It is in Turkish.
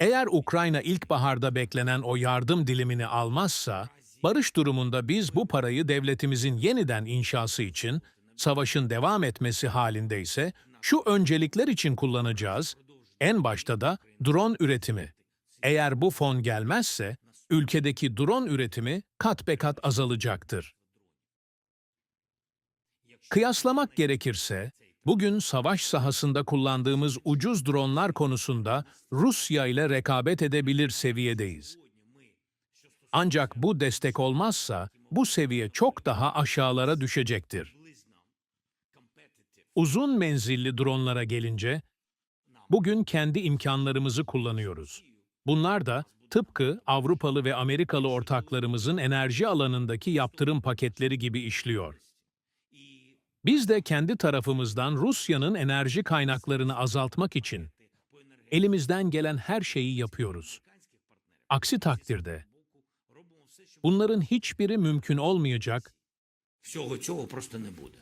Eğer Ukrayna ilkbaharda beklenen o yardım dilimini almazsa, barış durumunda biz bu parayı devletimizin yeniden inşası için, savaşın devam etmesi halinde ise şu öncelikler için kullanacağız. En başta da drone üretimi. Eğer bu fon gelmezse, ülkedeki drone üretimi kat be kat azalacaktır. Kıyaslamak gerekirse, bugün savaş sahasında kullandığımız ucuz dronlar konusunda Rusya ile rekabet edebilir seviyedeyiz. Ancak bu destek olmazsa bu seviye çok daha aşağılara düşecektir. Uzun menzilli dronlara gelince, bugün kendi imkanlarımızı kullanıyoruz. Bunlar da tıpkı Avrupalı ve Amerikalı ortaklarımızın enerji alanındaki yaptırım paketleri gibi işliyor. Biz de kendi tarafımızdan Rusya'nın enerji kaynaklarını azaltmak için elimizden gelen her şeyi yapıyoruz. Aksi takdirde bunların hiçbiri mümkün olmayacak всього цього просто не буде.